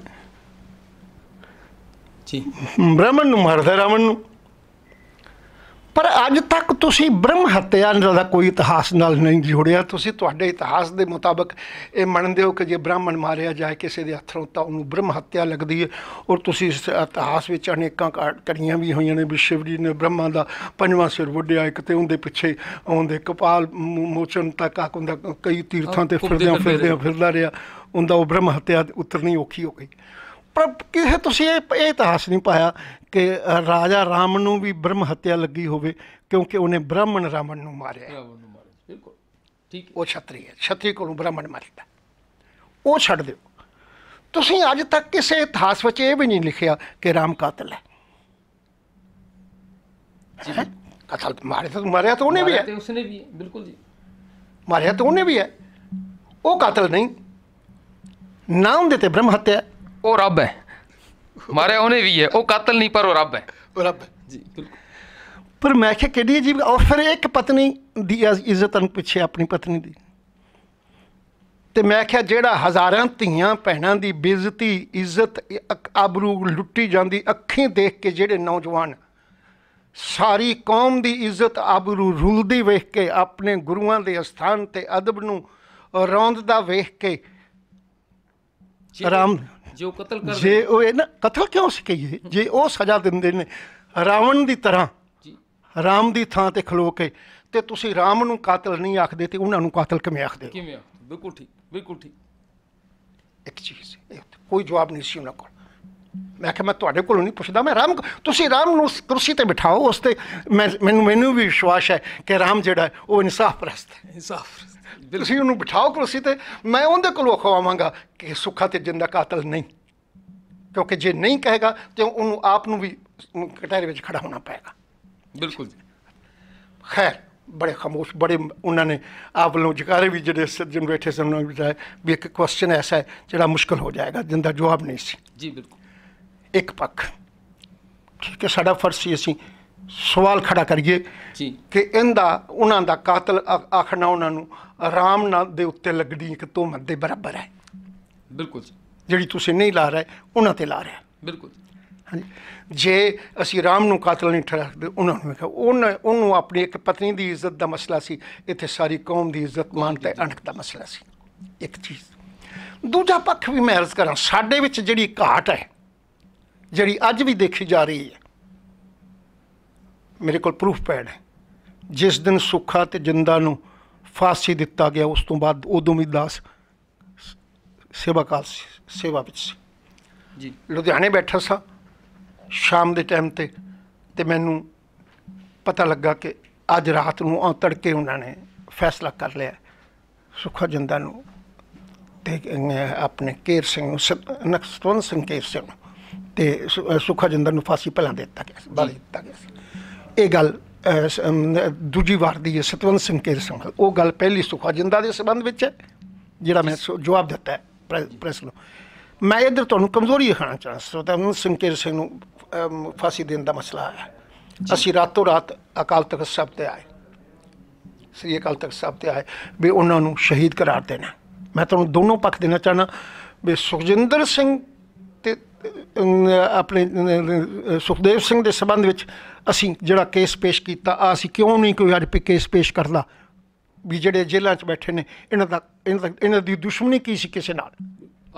ਜੀ। ਬ੍ਰਾਹਮਣ ਨੂੰ ਮਾਰਦਾ ਰਾਵਣ ਨੂੰ। ਪਰ ਅੱਜ ਤੱਕ ਤੁਸੀਂ ਬ੍ਰਹਮ ਹੱਤਿਆ ਦਾ ਕੋਈ ਇਤਿਹਾਸ ਨਾਲ ਨਹੀਂ ਜੋੜਿਆ। ਤੁਸੀਂ ਤੁਹਾਡੇ ਇਤਿਹਾਸ ਦੇ ਮੁਤਾਬਕ ਇਹ ਮੰਨਦੇ ਹੋ ਕਿ ਜੇ ਬ੍ਰਾਹਮਣ ਮਾਰਿਆ ਜਾਏ ਕਿਸੇ ਦੇ ਹੱਥੋਂ ਤਾਂ ਉਹਨੂੰ ਬ੍ਰਹਮ ਹੱਤਿਆ ਲੱਗਦੀ ਹੈ। ਔਰ ਤੁਸੀਂ ਇਸ ਇਤਿਹਾਸ ਵਿੱਚ ਅਨੇਕਾਂ ਕਾ- ਕੜੀਆਂ ਵੀ ਹੋਈਆਂ ਨੇ ਵੀ ਸ਼ਿਵ ਜੀ ਨੇ ਬ੍ਰਹਮਾ ਦਾ ਪੰਜਵਾਂ ਸਿਰ ਵੱਢਿਆ ਇੱਕ ਤੇ ਉਹਦੇ ਪਿੱਛੇ ਆਉਂਦੇ ਕਪਾਲ ਮੋਚਨ ਤੱਕ ਆਕ ਹੁੰਦਾ ਕਈ ਤੀਰਥਾਂ ਤੇ ਫਿਰਦਿਆਂ ਫਿਰਦੇ ਫਿਰਦਿਆਂ ਫਿਰਦਾ ਰਿਹਾ। ਉਹਦਾ ਉਹ ਬ੍ਰਹਮ ਹੱਤਿਆ ਉਤਰਨੀ ਔਖੀ ਹੋ ਗਈ। ਪਰ ਕਿਸੇ ਤੁਸੀਂ ਇਹ ਇਤਿਹਾਸ ਨਹੀਂ ਪਾਇਆ ਕਿ ਰਾਜਾ ਰਾਮ ਨੂੰ ਵੀ ਬ੍ਰਹਮ ਹੱਤਿਆ ਲੱਗੀ ਹੋਵੇ ਕਿਉਂਕਿ ਉਹਨੇ ਬ੍ਰਾਹਮਣ ਰਾਵਣ ਨੂੰ ਮਾਰਿਆ। ਰਾਵਣ ਨੂੰ ਮਾਰੇ ਬਿਲਕੁਲ। ਠੀਕ ਉਹ ਛਤਰੀ ਹੈ ਛਤਰੀ ਕੋਲੋਂ ਬ੍ਰਾਹਮਣ ਮਾਰਦਾ ਉਹ ਛੱਡ ਦਿਓ। ਤੁਸੀਂ ਅੱਜ ਤੱਕ ਕਿਸੇ ਇਤਿਹਾਸ ਵਿੱਚ ਇਹ ਵੀ ਨਹੀਂ ਲਿਖਿਆ ਕਿ ਰਾਮ ਕਾਤਲ ਹੈ। ਹੈਂ? ਕਤਲ ਮਾਰੇ ਤਾਂ ਮਾਰਿਆ ਤਾਂ ਉਹਨੇ ਵੀ ਮਾਰਿਆ ਹੈ। ਤੇ ਉਸਨੇ ਵੀ ਹੈ, ਬਿਲਕੁਲ ਜੀ। ਮਾਰਿਆ ਤਾਂ ਉਹਨੇ ਵੀ ਹੈ। ਉਹ ਕਾਤਲ ਨਹੀਂ। ਨਾ ਉਹਦੇ ਤੇ ਬ੍ਰਹਮ ਹੱਤਿਆ। ਉਹ ਰੱਬ ਹੈ। ਮਾਰਿਆ ਉਹਨੇ ਵੀ ਹੈ ਉਹ ਕਾਤਲ ਨਹੀਂ ਪਰ ਉਹ ਰੱਬ ਹੈ। ਉਹ ਰੱਬ ਹੈ। ਜੀ ਬਿਲਕੁਲ। ਪਰ ਮੈਂ ਕਿਹਾ ਕਿਹੜੀ ਅਜੀਬ ਔਰ ਫਿਰ ਇੱਕ ਪਤਨੀ ਦੀ ਇਜ਼- ਇੱਜ਼ਤ ਨੂੰ ਪਿੱਛੇ ਆਪਣੀ ਪਤਨੀ ਦੀ। ਤੇ ਮੈਂ ਕਿਹਾ ਜਿਹੜਾ ਹਜ਼ਾਰਾਂ ਧੀਆਂ ਭੈਣਾਂ ਦੀ ਬੇਇੱਜ਼ਤੀ ਇੱਜ਼ਤ ਆਬਰੂ ਲੁੱਟੀ ਜਾਂਦੀ ਅੱਖੀਂ ਦੇਖ ਕੇ ਜਿਹੜੇ ਨੌਜਵਾਨ ਸਾਰੀ ਕੌਮ ਦੀ ਇੱਜ਼ਤ ਆਬਰੂ ਰੁਲਦੀ ਵੇਖ ਕੇ ਆਪਣੇ ਗੁਰੂਆਂ ਦੇ ਅਸਥਾਨ ਤੇ ਅਦਬ ਨੂੰ ਰੌਂਦਦਾ ਵੇਖ ਕੇ ਆਰਾਮ ਜੇ ਉਹ ਕਤਲ ਕਰ ਜੇ ਉਹ ਇਹ ਨਾ ਕਤਲ ਕਿਉਂ ਸੀ ਕਹੀਏ? ਜੇ ਉਹ ਸਜ਼ਾ ਦਿੰਦੇ ਨੇ ਰਾਵਣ ਦੀ ਤਰ੍ਹਾਂ ਜੀ। ਰਾਮ ਦੀ ਥਾਂ ਤੇ ਖਲੋ ਕੇ ਤੇ ਤੁਸੀਂ ਰਾਮ ਨੂੰ ਕਾਤਲ ਨਹੀਂ ਆਖਦੇ ਤੇ ਉਹਨਾਂ ਨੂੰ ਕਾਤਲ ਕਿਵੇਂ ਆਖਦੇ? ਕਿਵੇਂ ਬਿਲਕੁਲ ਠੀਕ ਬਿਲਕੁਲ ਠੀਕ। ਇੱਕ ਚੀਜ਼ ਕੋਈ ਜਵਾਬ ਨਹੀਂ ਸੀ ਉਹਨਾਂ ਕੋਲ। ਮੈਂ ਕਿਹਾ ਮੈਂ ਤੁਹਾਡੇ ਕੋਲੋਂ ਨਹੀਂ ਪੁੱਛਦਾ ਮੈਂ ਰਾਮ ਤੁਸੀਂ ਰਾਮ ਨੂੰ ਉਸ ਕੁਰਸੀ ਤੇ ਬਿਠਾਓ ਉਸ ਤੇ ਮੈਨੂੰ ਮੈਨੂੰ ਵੀ ਵਿਸ਼ਵਾਸ ਹੈ ਕਿ ਰਾਮ ਜਿਹੜਾ ਉਹ ਇਨਸਾਫ ਪ੍ਰਸਤ ਹੈ। ਇਨਸਾਫ ਤੁਸੀਂ ਉਹਨੂੰ ਬਿਠਾਓ ਕੁਰਸੀ ਤੇ ਮੈਂ ਉਹਦੇ ਕੋਲੋਂ ਖਵਾਵਾਂਗਾ ਕਿ ਸੁੱਖਾ ਤੇ ਜਿੰਦਾ ਕਾਤਲ ਨਹੀਂ। ਕਿਉਂਕਿ ਜੇ ਨਹੀਂ ਕਹੇਗਾ ਤੇ ਉਹਨੂੰ ਆਪ ਨੂੰ ਵੀ ਕਟਹਿਰੇ ਵਿੱਚ ਖੜਾ ਹੋਣਾ ਪਏਗਾ। ਬਿਲਕੁਲ ਖੈਰ ਬੜੇ ਖਾਮੋਸ਼ ਬੜੇ ਉਹਨਾਂ ਨੇ ਆਪ ਵੱਲੋਂ ਜਕਾਰੇ ਵੀ ਜਿਹੜੇ ਸੱਜਣ ਬੈਠੇ ਸਨ ਉਹਨਾਂ ਨੇ ਵੀ ਇੱਕ ਕੁਐਸਚਨ ਐਸਾ ਹੈ ਜਿਹੜਾ ਮੁਸ਼ਕਲ ਹੋ ਜਾਏਗਾ ਜਿੰਦਾ ਜਵਾਬ ਨਹੀਂ ਸੀ। ਜੀ ਬਿਲਕੁਲ। ਇੱਕ ਪੱਖ। ਠੀਕ ਹੈ ਸਾਡਾ ਫਰਜ਼ ਸੀ ਅਸੀਂ ਸਵਾਲ ਖੜਾ ਕਰੀਏ ਜੀ। ਕਿ ਇਹਦਾ ਉਹਨਾਂ ਦਾ ਕਾਤਲ ਆਖਣਾ ਉਹਨਾਂ ਨੂੰ ਆਰਾਮ ਨਾਲ ਦੇ ਉੱਤੇ ਲੱਗਦੀ ਇੱਕ ਤੋਹਮਤ ਦੇ ਬਰਾਬਰ ਹੈ। ਬਿਲਕੁਲ ਜਿਹੜੀ ਤੁਸੀਂ ਨਹੀਂ ਲਾ ਰਹੇ ਉਹਨਾਂ ਤੇ ਲਾ ਰਹੇ। ਬਿਲਕੁਲ। ਹਾਂਜੀ। ਜੇ ਅਸੀਂ ਰਾਮ ਨੂੰ ਕਾਤਲ ਨਹੀਂ ਠਹਿਰਾਦੇ ਉਹਨਾਂ ਨੂੰ ਕਿਹਾ ਉਹਨੇ ਉਹਨੂੰ ਆਪਣੀ ਇੱਕ ਪਤਨੀ ਦੀ ਇੱਜ਼ਤ ਦਾ ਮਸਲਾ ਸੀ। ਇੱਥੇ ਸਾਰੀ ਕੌਮ ਦੀ ਇੱਜ਼ਤ ਮਾਨ ਤੇ ਅਣਖ ਦਾ ਮਸਲਾ ਸੀ। ਇੱਕ ਚੀਜ਼। ਦੂਜਾ ਪੱਖ ਵੀ ਮੈਂ ਅਰਜ਼ ਕਰਾਂ ਸਾਡੇ ਵਿੱਚ ਜਿਹੜੀ ਘਾਟ ਹੈ ਜਿਹੜੀ ਅੱਜ ਵੀ ਦੇਖੀ ਜਾ ਰਹੀ ਹੈ ਮੇਰੇ ਕੋਲ ਪ੍ਰੂਫ ਪੈਡ ਹੈ। ਜਿਸ ਦਿਨ ਸੁੱਖਾ ਤੇ ਜਿੰਦਾ ਨੂੰ ਫਾਂਸੀ ਦਿੱਤਾ ਗਿਆ ਉਸ ਤੋਂ ਬਾਅਦ ਉਦੋਂ ਵੀ ਦਾਸ ਸੇਵਾ ਕਾਲ ਸੇਵਾ ਵਿੱਚ ਸੀ। ਜੀ। ਲੁਧਿਆਣੇ ਬੈਠਾ ਸਾਂ ਸ਼ਾਮ ਦੇ ਟਾਈਮ ਤੇ ਤੇ ਮੈਨੂੰ ਪਤਾ ਲੱਗਾ ਕਿ ਅੱਜ ਰਾਤ ਨੂੰ ਆ ਤੜਕੇ ਉਹਨਾਂ ਨੇ ਫੈਸਲਾ ਕਰ ਲਿਆ। ਸੁੱਖਾ ਜਿੰਦਾ ਨੂੰ ਤੇ ਆਪਣੇ ਕੇਰ ਸਿੰਘ ਨੂੰ ਨਕਸਤਵੰਤ ਸਿੰਘ ਕੇਰ ਸਿੰਘ ਤੇ ਸੁੱਖਾ ਜਿੰਦਾ ਨੂੰ ਫਾਂਸੀ ਪਹਿਲਾਂ ਦਿੱਤਾ ਗਿਆ ਸੀ ਬਾਅਦ ਦਿੱਤਾ ਗਿਆ ਸੀ। ਇਹ ਗੱਲ ਦੂਜੀ ਵਾਰ ਦੀ ਹੈ ਸਤਵੰਤ ਸਿੰਘ ਕੇਰ ਸਿੰਘ। ਨਾਲ। ਉਹ ਗੱਲ ਪਹਿਲੀ ਸੁੱਖਾ ਜਿੰਦਾ ਦੇ ਸੰਬੰਧ ਵਿੱਚ ਹੈ ਜਿਹੜਾ ਮੈਂ ਜਵਾਬ ਦਿੱਤਾ ਹੈ ਪ੍ਰੈ- ਪ੍ਰੈਸ ਨੂੰ। ਮੈਂ ਇੱਧਰ ਤੁਹਾਨੂੰ ਕਮਜ਼ੋਰੀ ਦਿਖਾਉਣਾ ਚਾਹੁੰਦਾ ਸਤਵੰਤ ਸਿੰਘ ਕੇਰ ਸਿੰਘ ਨੂੰ ਫਾਂਸੀ ਦੇਣ ਦਾ ਮਸਲਾ ਹੈ ਅਸੀਂ ਰਾਤੋਂ ਰਾਤ ਅਕਾਲ ਤਖਤ ਸਾਹਿਬ ਤੇ ਆਏ। ਸ੍ਰੀ ਅਕਾਲ ਤਖਤ ਸਾਹਿਬ ਤੇ ਆਏ ਵੀ ਉਹਨਾਂ ਨੂੰ ਸ਼ਹੀਦ ਕਰਾਰ ਦੇਣਾ। ਮੈਂ ਤੁਹਾਨੂੰ ਦੋਨੋਂ ਪੱਖ ਦੇਣਾ ਚਾਹਨਾ ਵੀ ਸੁਖਜਿੰਦਰ ਸਿੰਘ ਤੇ ਆਪਣੇ ਸੁਖਦੇਵ ਸਿੰਘ ਦੇ ਸੰਬੰਧ ਵਿੱਚ ਅਸੀਂ ਜਿਹੜਾ ਕੇਸ ਪੇਸ਼ ਕੀਤਾ ਆ ਅਸੀਂ ਕਿਉਂ ਨਹੀਂ ਕੋਈ ਅੱਜ ਕੇਸ ਪੇਸ਼ ਕਰਦਾ ਵੀ ਜਿਹੜੇ ਜੇਲ੍ਹਾਂ 'ਚ ਬੈਠੇ ਨੇ ਇਹਨਾਂ ਦਾ- ਇਹਨਾਂ ਦੀ ਦੁਸ਼ਮਣੀ ਕੀ ਸੀ ਕਿਸੇ ਨਾਲ?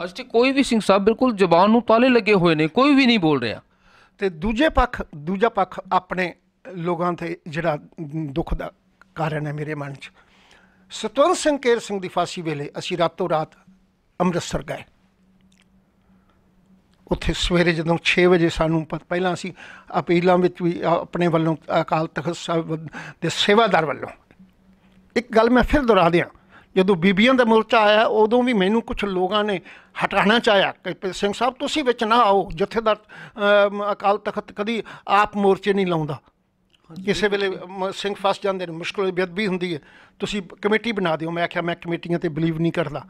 ਅੱਜ ਤੇ ਕੋਈ ਵੀ ਸਿੰਘ ਸਾਹਿਬ ਬਿਲਕੁਲ ਜ਼ਬਾਨ ਨੂੰ ਤਾਲੇ ਲੱਗੇ ਹੋਏ ਨੇ ਕੋਈ ਵੀ ਨਹੀਂ ਬੋਲ ਰਿਹਾ। ਤੇ ਦੂਜੇ ਪੱਖ ਦੂਜਾ ਪੱਖ ਆਪਣੇ ਲੋਕਾਂ ਤੇ ਜਿਹੜਾ ਦੁੱਖ ਦਾ ਕਾਰਨ ਹੈ ਮੇਰੇ ਮਨ 'ਚ। ਸਤਵੰਤ ਸਿੰਘ ਕੇਰ ਸਿੰਘ ਦੀ ਫਾਂਸੀ ਵੇਲੇ ਅਸੀਂ ਰਾਤੋਂ ਰਾਤ ਅੰਮ੍ਰਿਤਸਰ ਗਏ। ਉੱਥੇ ਸਵੇਰੇ ਜਦੋਂ 6 ਵਜੇ ਸਾਨੂੰ ਪਹਿਲਾਂ ਅਸੀਂ ਅਪੀਲਾਂ ਵਿੱਚ ਵੀ ਆਪਣੇ ਵੱਲੋਂ ਅਕਾਲ ਤਖਤ ਸਾਹਿਬ ਦੇ ਸੇਵਾਦਾਰ ਵੱਲੋਂ ਇੱਕ ਗੱਲ ਮੈਂ ਫਿਰ ਦੁਹਰਾ ਦਿਆਂ। ਜਦੋਂ ਬੀਬੀਆਂ ਦਾ ਮੋਰਚਾ ਆਇਆ ਉਦੋਂ ਵੀ ਮੈਨੂੰ ਕੁਝ ਲੋਕਾਂ ਨੇ ਹਟਾਉਣਾ ਚਾਹਿਆ ਕਿ ਸਿੰਘ ਸਾਹਿਬ ਤੁਸੀਂ ਵਿੱਚ ਨਾ ਆਓ ਜਥੇਦਾਰ ਅਕਾਲ ਤਖਤ ਕਦੀ ਆਪ ਮੋਰਚੇ ਨਹੀਂ ਲਾਉਂਦਾ। ਕਿਸੇ ਵੇਲੇ ਸਿੰਘ ਫਸ ਜਾਂਦੇ ਨੇ ਮੁਸ਼ਕਲ ਬੇਅਦਬੀ ਹੁੰਦੀ ਹੈ। ਤੁਸੀਂ ਕਮੇਟੀ ਬਣਾ ਦਿਓ। ਮੈਂ ਆਖਿਆ ਮੈਂ ਕਮੇਟੀਆਂ ਤੇ ਬਲੀਵ ਨਹੀਂ ਕਰਦਾ।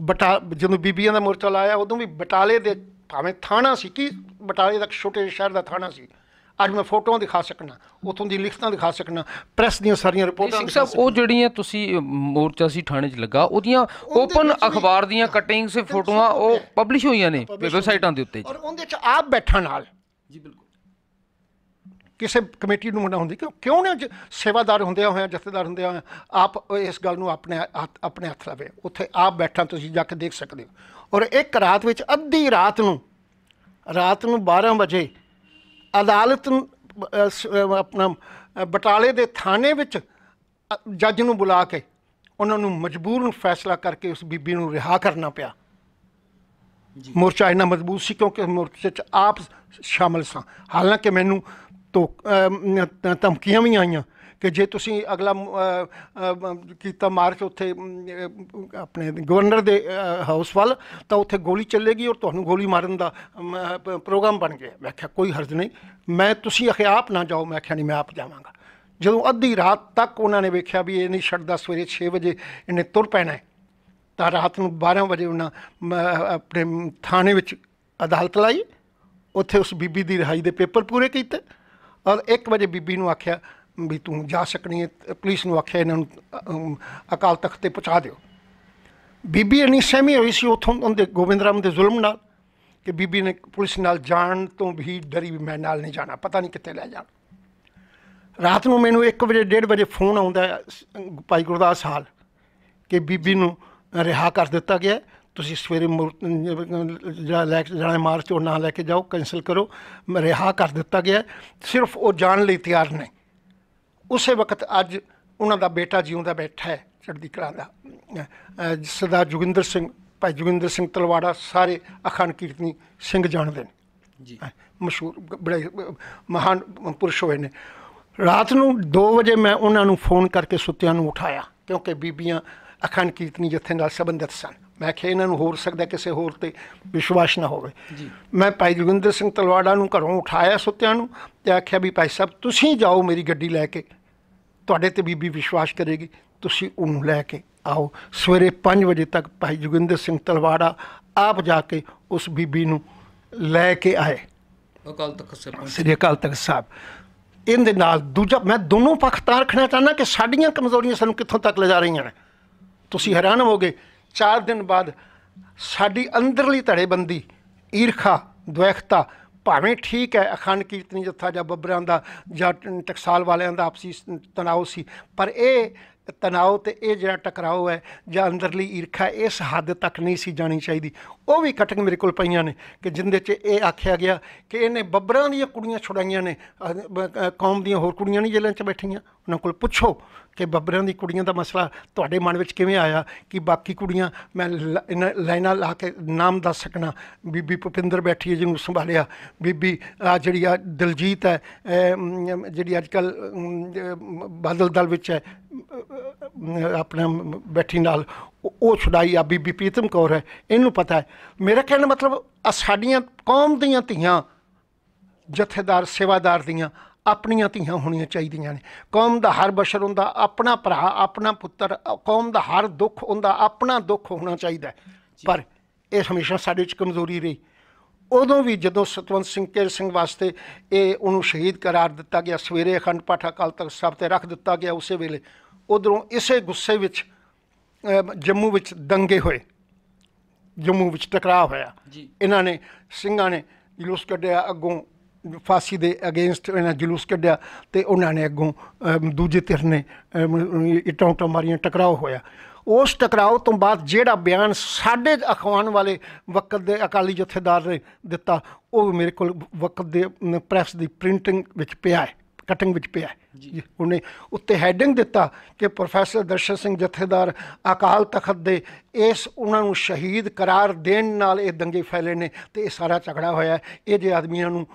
ਬਟਾ ਜਦੋਂ ਬੀਬੀਆਂ ਦਾ ਮੋਰਚਾ ਲਾਇਆ ਉਦੋਂ ਵੀ ਬਟਾਲੇ ਦੇ ਭਾਵੇਂ ਥਾਣਾ ਸੀ ਕੀ ਬਟਾਲੇ ਦਾ ਇੱਕ ਛੋਟੇ ਸ਼ਹਿਰ ਦਾ ਥਾਣਾ ਸੀ ਅੱਜ ਮੈਂ ਫੋਟੋਆਂ ਦਿਖਾ ਸਕਣਾ ਉਥੋਂ ਦੀ ਲਿਖਤਾਂ ਦਿਖਾ ਸਕਣਾ ਪ੍ਰੈਸ ਦੀਆਂ ਸਾਰੀਆਂ ਰਿਪੋਰਟਾਂ ਸਿੰਘ ਦਿਖਾ ਸਾਹਿਬ ਉਹ ਜਿਹੜੀਆਂ ਤੁਸੀਂ ਮੋਰਚਾ ਸੀ ਥਾਣੇ 'ਚ ਲੱਗਾ ਉਹਦੀਆਂ ਓਪਨ ਅਖਬਾਰ ਦੀਆਂ ਕਟਿੰਗਸ ਫੋਟੋਆਂ ਉਹ ਪਬਲਿਸ਼ ਹੋਈਆਂ ਨੇ ਵੈਬਸਾਈਟਾਂ ਦੇ ਉੱਤੇ ਔਰ ਉਹਦੇ ਚ ਆਪ ਬੈਠਣ ਨਾਲ ਜੀ ਬਿਲਕੁਲ। ਕਿਸੇ ਕਮੇਟੀ ਨੂੰ ਮਨਾ ਹੁੰਦੀ ਕਿਉਂ ਕਿਉਂ ਨਾ ਸੇਵਾਦਾਰ ਹੁੰਦਿਆਂ ਹੋਇਆਂ ਜਥੇਦਾਰ ਹੁੰਦਿਆਂ ਹੋਇਆਂ ਆਪ ਇਸ ਗੱਲ ਨੂੰ ਆਪਣੇ ਆਪਣੇ ਹੱਥ ਲਵੇ ਉੱਥੇ ਆਪ ਬੈਠਾ ਤੁਸੀਂ ਜਾ ਕੇ ਦੇਖ ਸਕਦੇ ਹੋ। ਔਰ ਇੱਕ ਰਾਤ ਵਿੱਚ ਅੱਧੀ ਰਾਤ ਨੂੰ ਰਾਤ ਨੂੰ 12 ਵਜੇ ਅਦਾਲਤ ਨੂੰ ਆਪਣਾ ਬਟਾਲੇ ਦੇ ਥਾਣੇ ਵਿੱਚ ਜੱਜ ਨੂੰ ਬੁਲਾ ਕੇ ਉਹਨਾਂ ਨੂੰ ਮਜਬੂਰਨ ਫੈਸਲਾ ਕਰਕੇ ਉਸ ਬੀਬੀ ਨੂੰ ਰਿਹਾ ਕਰਨਾ ਪਿਆ। ਮੋਰਚਾ ਇੰਨਾ ਮਜ਼ਬੂਤ ਸੀ ਕਿਉਂਕਿ ਮੋਰਚੇ 'ਚ ਆਪ ਸ਼ਾਮਲ ਸਾਂ। ਹਾਲਾਂਕਿ ਮੈਨੂੰ ਧਮਕੀਆਂ ਵੀ ਆਈਆਂ ਕਿ ਜੇ ਤੁਸੀਂ ਅਗਲਾ ਕੀਤਾ ਮਾਰਚ ਉੱਥੇ ਆਪਣੇ ਗਵਰਨਰ ਦੇ ਹਾਊਸ ਵੱਲ ਤਾਂ ਉੱਥੇ ਗੋਲੀ ਚੱਲੇਗੀ ਔਰ ਤੁਹਾਨੂੰ ਗੋਲੀ ਮਾਰਨ ਦਾ ਪ੍ਰੋਗਰਾਮ ਬਣ ਗਿਆ। ਮੈਂ ਕਿਹਾ ਕੋਈ ਹਰਜ ਨਹੀਂ। ਮੈਂ ਤੁਸੀਂ ਆਖਿਆ ਆਪ ਨਾ ਜਾਓ। ਮੈਂ ਕਿਹਾ ਨਹੀਂ ਮੈਂ ਆਪ ਜਾਵਾਂਗਾ। ਜਦੋਂ ਅੱਧੀ ਰਾਤ ਤੱਕ ਉਹਨਾਂ ਨੇ ਵੇਖਿਆ ਵੀ ਇਹ ਨਹੀਂ ਛੱਡਦਾ ਸਵੇਰੇ 6 ਵਜੇ ਇਹਨੇ ਤੁਰ ਪੈਣਾ ਹੈ ਤਾਂ ਰਾਤ ਨੂੰ 12 ਵਜੇ ਉਹਨਾਂ ਮ, ਆਪਣੇ ਥਾਣੇ ਵਿੱਚ ਅਦਾਲਤ ਲਾਈ। ਉੱਥੇ ਉਸ ਬੀਬੀ ਦੀ ਰਿਹਾਈ ਦੇ ਪੇਪਰ ਪੂਰੇ ਕੀਤੇ। ਔਰ 1 ਵਜੇ ਬੀਬੀ ਨੂੰ ਆਖਿਆ, ਵੀ ਤੂੰ ਜਾ ਸਕਣੀ ਹੈ ਪੁਲਿਸ ਨੂੰ ਆਖਿਆ, ਇਹਨਾਂ ਨੂੰ ਅਕਾਲ ਤਖਤ ਤੇ ਪਹੁੰਚਾ ਦਿਓ। ਬੀਬੀ ਇੰਨੀ ਸਹਿਮੀ ਹੋਈ ਸੀ, ਉਥੋਂ ਉਹਦੇ ਗੋਬਿੰਦ ਰਾਮ ਦੇ ਜ਼ੁਲਮ ਨਾਲ, ਕਿ ਬੀਬੀ ਨੇ ਪੁਲਿਸ ਨਾਲ ਜਾਣ ਤੋਂ ਵੀ ਡਰੀ ਵੀ ਮੈਂ ਨਾਲ ਨਹੀਂ ਜਾਣਾ, ਪਤਾ ਨਹੀਂ ਕਿੱਥੇ ਲੈ ਜਾਣ। ਰਾਤ ਨੂੰ ਮੈਨੂੰ 1 ਵਜੇ 1:30 ਵਜੇ ਫੋਨ ਆਉਂਦਾ ਸ- ਭਾਈ ਗੁਰਦਾਸ ਹਾਲ, ਕਿ ਬੀਬੀ ਨੂੰ ਰਿਹਾ ਕਰ ਦਿੱਤਾ ਗਿਆ ਤੁਸੀਂ ਸਵੇਰੇ ਜਿਹੜਾ ਲੈ ਕੇ ਜਾਣਾ ਮਾਰਚ ਉਹ ਨਾ ਲੈ ਕੇ ਜਾਓ ਕੈਂਸਲ ਕਰੋ ਰਿਹਾ ਕਰ ਦਿੱਤਾ ਗਿਆ। ਸਿਰਫ ਉਹ ਜਾਣ ਲਈ ਤਿਆਰ ਨੇ। ਉਸੇ ਵਕਤ ਅੱਜ ਉਹਨਾਂ ਦਾ ਬੇਟਾ ਜਿਉਂਦਾ ਬੈਠਾ ਹੈ ਚੜ੍ਹਦੀ ਕਲਾ ਦਾ। ਸਰਦਾਰ ਜੋਗਿੰਦਰ ਸਿੰਘ ਭਾਈ ਜੋਗਿੰਦਰ ਸਿੰਘ ਤਲਵਾੜਾ ਸਾਰੇ ਅਖੰਡ ਕੀਰਤਨੀ ਸਿੰਘ ਜਾਣਦੇ ਨੇ। ਜੀ। ਮਸ਼ਹੂਰ ਬੜੇ ਮਹਾਨ ਪੁਰਸ਼ ਹੋਏ ਨੇ। ਰਾਤ ਨੂੰ 2 ਵਜੇ ਮੈਂ ਉਹਨਾਂ ਨੂੰ ਫੋਨ ਕਰਕੇ ਸੁੱਤਿਆਂ ਨੂੰ ਉਠਾਇਆ ਕਿਉਂਕਿ ਬੀਬੀਆਂ ਅਖੰਡ ਕੀਰਤਨੀ ਜਥੇ ਨਾਲ ਸੰਬੰਧਿਤ ਸਨ। ਮੈਂ ਕਿਹਾ ਇਹਨਾਂ ਨੂੰ ਹੋਰ ਸਕਦਾ ਕਿਸੇ ਹੋਰ ਤੇ ਵਿਸ਼ਵਾਸ ਨਾ ਹੋਵੇ। ਜੀ। ਮੈਂ ਭਾਈ ਜੋਗਿੰਦਰ ਸਿੰਘ ਤਲਵਾੜਾ ਨੂੰ ਘਰੋਂ ਉਠਾਇਆ ਸੁੱਤਿਆਂ ਨੂੰ ਤੇ ਆਖਿਆ ਵੀ ਭਾਈ ਸਾਹਿਬ ਤੁਸੀਂ ਜਾਓ ਮੇਰੀ ਗੱਡੀ ਲੈ ਕੇ। ਤੁਹਾਡੇ ਤੇ ਬੀਬੀ ਵਿਸ਼ਵਾਸ ਕਰੇਗੀ ਤੁਸੀਂ ਉਹਨੂੰ ਲੈ ਕੇ ਆਓ। ਸਵੇਰੇ 5 ਵਜੇ ਤੱਕ ਭਾਈ ਜੋਗਿੰਦਰ ਸਿੰਘ ਤਲਵਾੜਾ ਆਪ ਜਾ ਕੇ ਉਸ ਬੀਬੀ ਨੂੰ ਲੈ ਕੇ ਆਏ। ਅਕਾਲ ਤਖਤ ਸਾਹਿਬ ਸ੍ਰੀ ਅਕਾਲ ਤਖਤ ਸਾਹਿਬ। ਇਹਦੇ ਨਾਲ ਦੂਜਾ ਮੈਂ ਦੋਨੋਂ ਪੱਖ ਤਾਂ ਰੱਖਣਾ ਚਾਹੁੰਦਾ ਕਿ ਸਾਡੀਆਂ ਕਮਜ਼ੋਰੀਆਂ ਸਾਨੂੰ ਕਿੱਥੋਂ ਤੱਕ ਲਿਜਾ ਰਹੀਆਂ ਨੇ। ਤੁਸੀਂ ਹੈਰਾਨ ਹੋਵੋਗੇ 4 ਦਿਨ ਬਾਅਦ ਸਾਡੀ ਅੰਦਰਲੀ ਧੜੇਬੰਦੀ, ਈਰਖਾ ਦੁਇਖਤਾ ਭਾਵੇਂ ਠੀਕ ਹੈ, ਅਖੰਡ ਕੀਰਤਨੀ ਜੱਥਾ ਜਾਂ ਬੱਬਰਾਂ ਦਾ ਜਾਂ ਟਕਸਾਲ ਵਾਲਿਆਂ ਦਾ ਆਪਸੀ ਸ- ਤਣਾਅ ਸੀ, ਪਰ ਇਹ ਤਣਾਅ ਤੇ ਇਹ ਜਿਹੜਾ ਟਕਰਾਓ ਹੈ ਜਾਂ ਅੰਦਰਲੀ ਈਰਖਾ ਇਸ ਹੱਦ ਤੱਕ ਨਹੀਂ ਸੀ ਜਾਣੀ ਚਾਹੀਦੀ। ਉਹ ਵੀ ਕਟਿੰਗ ਮੇਰੇ ਕੋਲ ਪਈਆਂ ਨੇ ਕਿ ਜਿੰਦੇ 'ਚ ਇਹ ਆਖਿਆ ਗਿਆ ਕਿ ਇਹਨੇ ਬੱਬਰਾਂ ਦੀਆਂ ਕੁੜੀਆਂ ਛੁਡਾਈਆਂ ਨੇ ਕੌਮ ਦੀਆਂ ਹੋਰ ਕੁੜੀਆਂ ਨਹੀਂ ਜੇਲ੍ਹਾਂ 'ਚ ਬੈਠੀਆਂ। ਉਹਨਾਂ ਕੋਲ ਪੁੱਛੋ ਕਿ ਬੱਬਰਾਂ ਦੀ ਕੁੜੀਆਂ ਦਾ ਮਸਲਾ ਤੁਹਾਡੇ ਮਨ ਵਿੱਚ ਕਿਵੇਂ ਆਇਆ ਕਿ ਬਾਕੀ ਕੁੜੀਆਂ ਮੈਂ ਲ- ਇਹਨਾਂ ਲਾਈਨਾਂ ਲਾ ਕੇ ਨਾਮ ਦੱਸ ਸਕਣਾ। ਬੀਬੀ ਭੁਪਿੰਦਰ ਬੈਠੀ ਹੈ ਜਿਹਨੂੰ ਸੰਭਾਲਿਆ। ਬੀਬੀ, ਆ ਜਿਹੜੀ ਆ ਦਿਲਜੀਤ ਹੈ ਜਿਹੜੀ ਅੱਜ ਕੱਲ ਬਾਦਲ ਦਲ ਵਿੱਚ ਹੈ ਆਪਣਾ ਬੈਠੀ ਨਾਲ ਉਹ- ਛੁਡਾਈ ਆ ਬੀਬੀ ਪ੍ਰੀਤਮ ਕੌਰ ਹੈ ਇਹਨੂੰ ਪਤਾ ਹੈ। ਮੇਰਾ ਕਹਿਣ ਦਾ ਮਤਲਬ ਸਾਡੀਆਂ ਕੌਮ ਦੀਆਂ ਧੀਆਂ ਜਥੇਦਾਰ ਸੇਵਾਦਾਰ ਦੀਆਂ ਆਪਣੀਆਂ ਧੀਆਂ ਹੋਣੀਆਂ ਚਾਹੀਦੀਆਂ ਨੇ। ਕੌਮ ਦਾ ਹਰ ਬਸ਼ਰ ਹੁੰਦਾ ਆਪਣਾ ਭਰਾ ਆਪਣਾ ਪੁੱਤਰ ਕੌਮ ਦਾ ਹਰ ਦੁੱਖ ਹੁੰਦਾ ਆਪਣਾ ਦੁੱਖ ਹੋਣਾ ਚਾਹੀਦਾ। ਪਰ ਇਹ ਹਮੇਸ਼ਾ ਸਾਡੇ 'ਚ ਕਮਜ਼ੋਰੀ ਰਹੀ। ਉਦੋਂ ਵੀ ਜਦੋਂ ਸਤਵੰਤ ਸਿੰਘ ਕੇਰ ਸਿੰਘ ਵਾਸਤੇ ਇਹ ਉਹਨੂੰ ਸ਼ਹੀਦ ਕਰਾਰ ਦਿੱਤਾ ਗਿਆ ਸਵੇਰੇ ਅਖੰਡ ਪਾਠ ਅਕਾਲ ਤਖਤ ਸਾਹਿਬ ਤੇ ਰੱਖ ਦਿੱਤਾ ਗਿਆ ਉਸੇ ਵੇਲੇ ਉਧਰੋਂ ਇਸੇ ਗੁੱਸੇ ਵਿੱਚ ਜੰਮੂ ਵਿੱਚ ਦੰਗੇ ਹੋਏ। ਜੰਮੂ ਵਿੱਚ ਟਕਰਾਅ ਹੋਇਆ। ਜੀ। ਇਹਨਾਂ ਨੇ ਸਿੰਘਾਂ ਨੇ ਜਲੂਸ ਕੱਢਿਆ ਅੱਗੋਂ ਫਾਸੀ ਦੇ ਅਗੇਂਸਟ ਇਹਨਾਂ ਜਲੂਸ ਕੱਢਿਆ ਤੇ ਉਹਨਾਂ ਨੇ ਅੱਗੋਂ ਦੂਜੇ ਧਿਰ ਨੇ ਇੱਟਾਂ ਉੱਟਾਂ ਮਾਰੀਆਂ ਟਕਰਾਅ ਹੋਇਆ। ਉਸ ਟਕਰਾਅ ਤੋਂ ਬਾਅਦ ਜਿਹੜਾ ਬਿਆਨ ਸਾਡੇ ਅਖਵਾਨ ਵਾਲੇ ਵਕਤ ਦੇ ਅਕਾਲੀ ਜਥੇਦਾਰ ਨੇ ਦਿੱਤਾ ਉਹ ਵੀ ਮੇਰੇ ਕੋਲ ਵਕਤ ਦੇ ਪ੍ਰੈਸ ਦੀ ਪ੍ਰਿੰਟਿੰਗ ਵਿੱਚ ਪਿਆ ਹੈ। ਕਟਿੰਗ ਵਿੱਚ ਪਿਆ ਜੀ, ਉਹਨੇ ਉੱਤੇ ਹੈਡਿੰਗ ਦਿੱਤਾ ਕਿ ਪ੍ਰੋਫੈਸਰ ਦਰਸ਼ਨ ਸਿੰਘ ਜਥੇਦਾਰ ਅਕਾਲ ਤਖਤ ਦੇ ਇਸ ਉਹਨਾਂ ਨੂੰ ਸ਼ਹੀਦ ਕਰਾਰ ਦੇਣ ਨਾਲ ਇਹ ਦੰਗੇ ਫੈਲੇ ਨੇ ਤੇ ਇਹ ਸਾਰਾ ਝਗੜਾ ਹੋਇਆ ਇਹ ਜੇ ਆਦਮੀਆਂ ਨੂੰ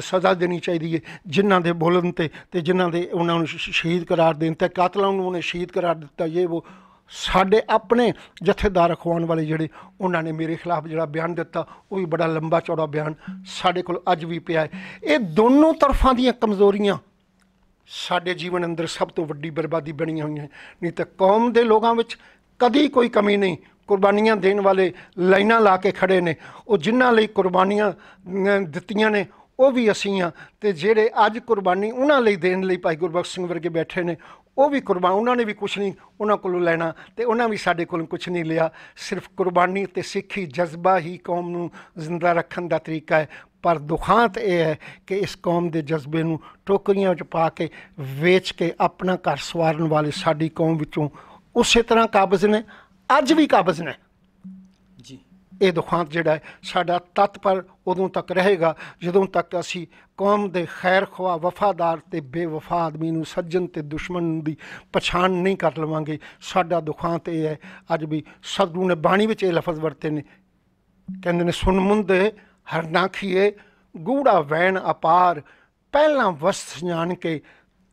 ਸਜ਼ਾ ਦੇਣੀ ਚਾਹੀਦੀ ਹੈ ਜਿਨ੍ਹਾਂ ਦੇ ਬੋਲਣ ਤੇ ਤੇ ਜਿਨ੍ਹਾਂ ਦੇ ਉਹਨਾਂ ਨੂੰ ਸ਼ਹੀਦ ਕਰਾਰ ਦੇਣ ਤੇ ਕਾਤਲਾਂ ਨੂੰ ਉਹਨੇ ਸ਼ਹੀਦ ਕਰਾਰ ਦਿੱਤਾ ਇਹ ਉਹ ਸਾਡੇ ਆਪਣੇ ਜਥੇਦਾਰ ਅਖਵਾਉਣ ਵਾਲੇ ਜਿਹੜੇ ਉਹਨਾਂ ਨੇ ਮੇਰੇ ਖਿਲਾਫ ਜਿਹੜਾ ਬਿਆਨ ਦਿੱਤਾ ਉਹ ਵੀ ਬੜਾ ਲੰਬਾ ਚੌੜਾ ਬਿਆਨ ਸਾਡੇ ਕੋਲ ਅੱਜ ਵੀ ਪਿਆ ਹੈ। ਇਹ ਦੋਨੋਂ ਤਰਫਾਂ ਦੀਆਂ ਕਮਜ਼ੋਰੀਆਂ ਸਾਡੇ ਜੀਵਨ ਅੰਦਰ ਸਭ ਤੋਂ ਵੱਡੀ ਬਰਬਾਦੀ ਬਣੀਆਂ ਹੋਈਆਂ ਨਹੀਂ ਤਾਂ ਕੌਮ ਦੇ ਲੋਕਾਂ ਵਿੱਚ ਕਦੀ ਕੋਈ ਕਮੀ ਨਹੀਂ। ਕੁਰਬਾਨੀਆਂ ਦੇਣ ਵਾਲੇ ਲਾਈਨਾਂ ਲਾ ਕੇ ਖੜੇ ਨੇ। ਉਹ ਜਿਨ੍ਹਾਂ ਲਈ ਕੁਰਬਾਨੀਆਂ ਦਿੱਤੀਆਂ ਨੇ, ਉਹ ਵੀ ਅਸੀਂ ਆ ਤੇ ਜਿਹੜੇ ਅੱਜ ਕੁਰਬਾਨੀ ਉਹਨਾਂ ਲਈ ਦੇਣ ਲਈ ਭਾਈ ਗੁਰਬਖਸ਼ ਸਿੰਘ ਵਰਗੇ ਬੈਠੇ ਨੇ, ਉਹ ਵੀ ਕੁਰਬਾਨ, ਉਹਨਾਂ ਨੇ ਵੀ ਕੁਝ ਨਹੀਂ, ਉਹਨਾਂ ਕੋਲੋਂ ਲੈਣਾ। ਤੇ ਉਹਨਾਂ ਵੀ ਸਾਡੇ ਕੋਲੋਂ ਕੁਝ ਨਹੀਂ ਲਿਆ। ਸਿਰਫ ਕੁਰਬਾਨੀ ਤੇ ਸਿੱਖੀ ਜਜ਼ਬਾ ਹੀ ਕੌਮ ਨੂੰ ਜ਼ਿੰਦਾ ਰੱਖਣ ਦਾ ਤਰੀਕਾ ਹੈ। ਪਰ ਦੁਖਾਂਤ ਇਹ ਹੈ ਕਿ ਇਸ ਕੌਮ ਦੇ ਜਜ਼ਬੇ ਨੂੰ ਟੋਕਰੀਆਂ ਵਿੱਚ ਪਾ ਕੇ ਵੇਚ ਕੇ ਆਪਣਾ ਘਰ ਸਵਾਰਨ ਵਾਲੇ ਸਾਡੀ ਕੌਮ ਵਿੱਚੋਂ ਉਸੇ ਤਰ੍ਹਾਂ ਕਾਬਜ਼ ਨੇ ਅੱਜ ਵੀ ਕਾਬਜ਼ ਨੇ। ਜੀ। ਇਹ ਦੁਖਾਂਤ ਜਿਹੜਾ ਹੈ ਸਾਡਾ ਤਤਪਰ ਉਦੋਂ ਤੱਕ ਰਹੇਗਾ ਜਦੋਂ ਤੱਕ ਅਸੀਂ ਕੌਮ ਦੇ ਖੈਰ ਖਵਾ ਵਫਾਦਾਰ ਤੇ ਬੇਵਫਾ ਆਦਮੀ ਨੂੰ ਸੱਜਣ ਤੇ ਦੁਸ਼ਮਣ ਦੀ ਪਛਾਣ ਨਹੀਂ ਕਰ ਲਵਾਂਗੇ। ਸਾਡਾ ਦੁਖਾਂਤ ਇਹ ਹੈ ਅੱਜ ਵੀ ਸਤਿਗੁਰੂ ਨੇ ਬਾਣੀ ਵਿੱਚ ਇਹ ਲਫ਼ਜ਼ ਵਰਤੇ ਨੇ। ਕਹਿੰਦੇ ਨੇ ਸੁਣ ਮੁੰਦੇ ਹਰ ਨਾਖੀਏ ਗੂੜਾ ਵੈਣ ਅਪਾਰ, ਪਹਿਲਾਂ ਵਸਤ ਜਾਣ ਕੇ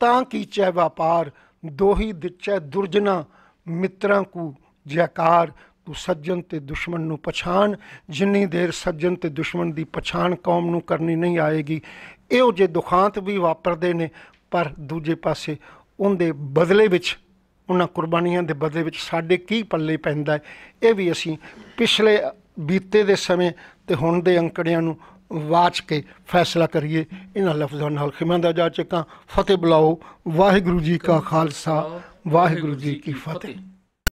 ਤਾਂ ਕੀ ਚੈ ਵਪਾਰ, ਦੋਹੀ ਦਿਚੈ ਦੁਰਜਨਾ, ਮਿੱਤਰਾਂ ਕੂ ਜੈਕਾਰ, ਤੂੰ ਸੱਜਣ ਤੇ ਦੁਸ਼ਮਣ ਨੂੰ ਪਛਾਣ, ਜਿੰਨੀ ਦੇਰ ਸੱਜਣ ਤੇ ਦੁਸ਼ਮਣ ਦੀ ਪਛਾਣ ਕੌਮ ਨੂੰ ਕਰਨੀ ਨਹੀਂ ਆਏਗੀ, ਇਹੋ ਜੇ ਦੁਖਾਂਤ ਵੀ ਵਾਪਰਦੇ ਨੇ, ਪਰ ਦੂਜੇ ਪਾਸੇ ਉਹਦੇ ਬਦਲੇ ਵਿੱਚ, ਉਹਨਾਂ ਕੁਰਬਾਨੀਆਂ ਦੇ ਬਦਲੇ ਵਿੱਚ ਸਾਡੇ ਕੀ ਪੱਲੇ ਪੈਂਦਾ ਇਹ ਵੀ ਅਸੀਂ ਪਿਛਲੇ ਬੀਤੇ ਦੇ ਸਮੇਂ ਤੇ ਹੁਣ ਦੇ ਅੰਕੜਿਆਂ ਨੂੰ ਵਾਚ ਕੇ ਫੈਸਲਾ ਕਰੀਏ। ਇਹਨਾਂ ਲਫ਼ਜ਼ਾਂ ਨਾਲ ਖਿਮਾ ਦਾ ਜਾ ਚੱਕਾਂ ਫਤਿਹ ਬੁਲਾਓ। ਵਾਹਿਗੁਰੂ ਜੀ ਕਾ ਖਾਲਸਾ। ਵਾਹਿਗੁਰੂ ਜੀ ਕੀ ਫਤਿਹ।